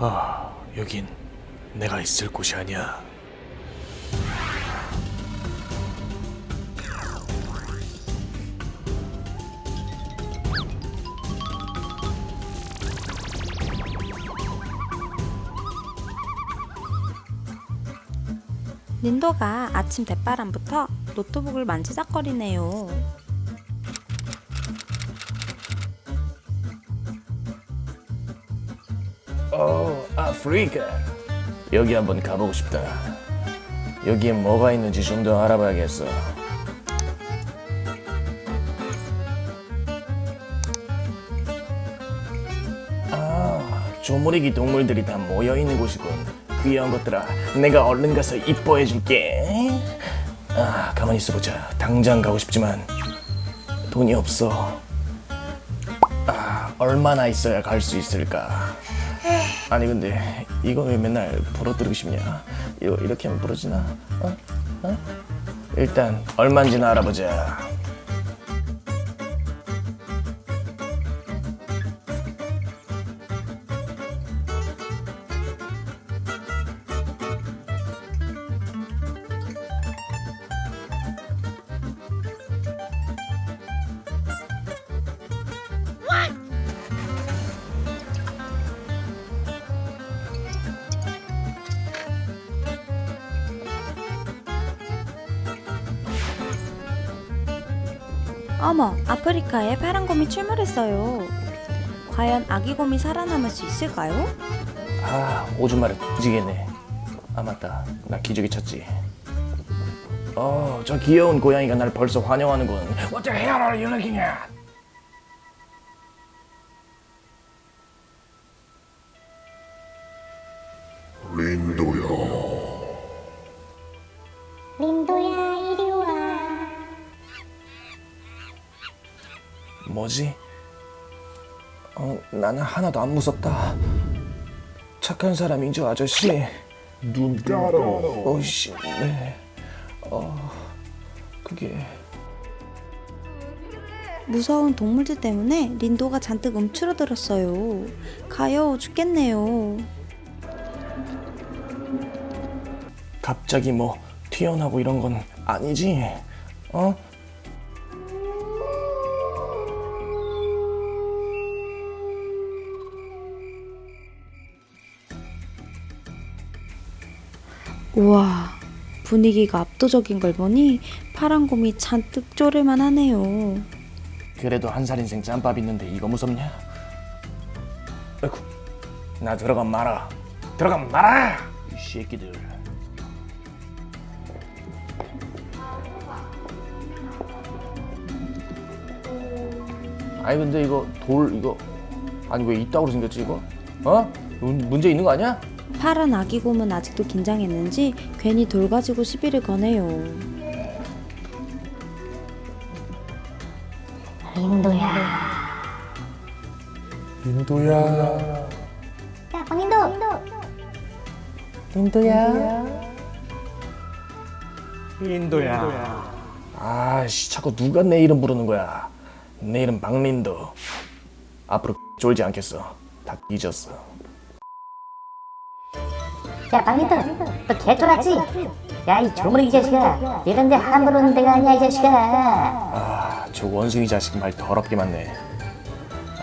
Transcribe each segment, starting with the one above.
아, 여긴 내가 있을 곳이 아니야. 린도가 아침 대바람부터 노트북을 만지작거리네요. 어, 아프리카. 여기 한번 가보고 싶다. 여기에 뭐가 있는지 좀 더 알아봐야겠어. 아, 조무리기 동물들이 다 모여 있는 곳이군. 귀여운 것들아, 내가 얼른 가서 이뻐해 줄게. 아, 가만히 있어 보자. 당장 가고 싶지만 돈이 없어. 아, 얼마나 있어야 갈 수 있을까? 아니 근데 이거 왜 맨날 부러뜨리고 싶냐? 이거 이렇게 하면 부러지나? 어? 어? 일단 얼마인지나 알아보자. 어머, 아프리카에 파란 곰이 출몰했어요. 과연 아기 곰이 살아남을 수 있을까요? 아 오줌 마려 뒤지겠네. 아 맞다, 나 기저귀 찾지. 어, 저 귀여운 고양이가 날 벌써 환영하는군. What the hell are you looking at? 린도야 와 뭐지? 어, 나는 하나도 안 무섭다. 착한 사람이죠, 아저씨. 눈 깔어. 어이씨, 네. 어, 그게 무서운 동물들 때문에 린도가 잔뜩 움츠러들었어요. 가여워 죽겠네요. 갑자기 뭐 튀어나오고 이런 건 아니지? 어? 우와, 분위기가 압도적인 걸 보니 파란 곰이 잔뜩 쪼를만 하네요. 그래도 한 살 인생 짬밥 있는데 이거 무섭냐? 아이고, 나 들어가 말아. 들어가 말아! 이 새끼들. 아니 근데 이거 돌 이거 아니 왜 이따구로 생겼지 이거? 어? 문- 문제 있는 거 아니야? 파란 아기 곰은 아직도 긴장했는지 괜히 돌 가지고 시비를 거네요. 린도야 인도야. 야 광인도 인도야. 인도야. 아씨 자꾸 누가 내 이름 부르는 거야. 내 이름 박린도. 앞으로 쫄지 않겠어. 다 잊었어. 야 광인도 너 개쫄았지? 야 이 조물이 자식아 이런데 함부로 오는 데가 아니야 이 자식아 아, 저 원숭이 자식 말 더럽게 많네.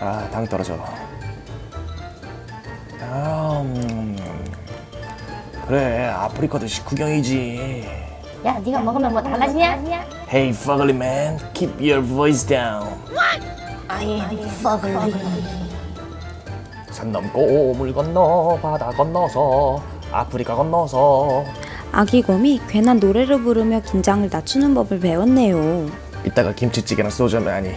아, 당 떨어져. 아, 음. 그래, 아프리카도 식후경이지. 야 네가 먹으면 뭐 달라지냐? Hey, fuckly man, keep your voice down. 아이 퍼글리 산 넘고 물 건너 바다 건너서 아프리카 건너서 아기 곰이 괜한 노래를 부르며 긴장을 낮추는 법을 배웠네요. 이따가 김치찌개랑 소주 하면 아니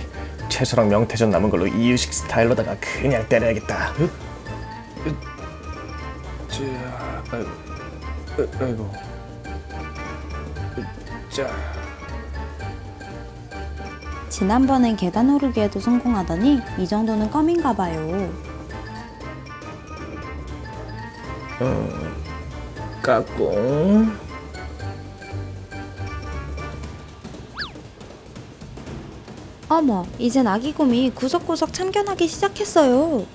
채소랑 명태전 남은 걸로 이유식 스타일로다가 그냥 때려야겠다. 으, 으, 자, 아이고, 으, 아이고, 으, 자. 지난번엔 계단 오르기에도 성공하더니 이 정도는 껌인가 봐요. 같고 어머, 이젠 아기 곰이 구석구석 참견하기 시작했어요.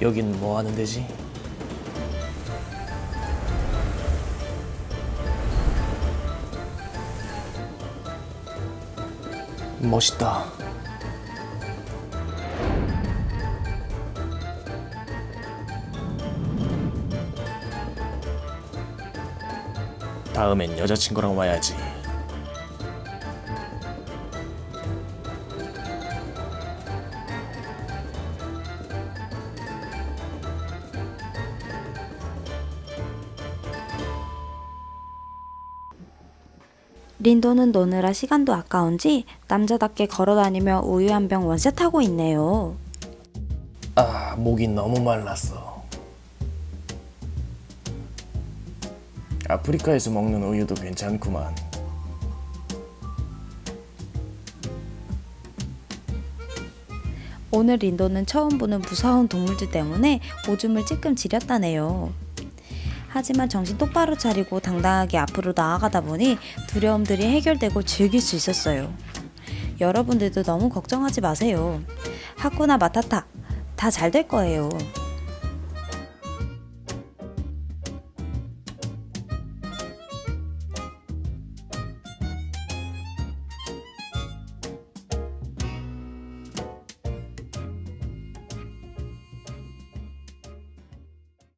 여긴 뭐 하는 데지? 멋있다. 다음엔 여자친구랑 와야지. 린도는 노느라 시간도 아까운지 남자답게 걸어다니며 우유 한 병 원샷하고 있네요. 아, 목이 너무 말랐어. 아프리카에서 먹는 우유도 괜찮구만. 오늘 린도는 처음 보는 무서운 동물들 때문에 오줌을 찔끔 지렸다네요. 하지만 정신 똑바로 차리고 당당하게 앞으로 나아가다 보니 두려움들이 해결되고 즐길 수 있었어요. 여러분들도 너무 걱정하지 마세요. 하쿠나 마타타 다 잘 될 거예요.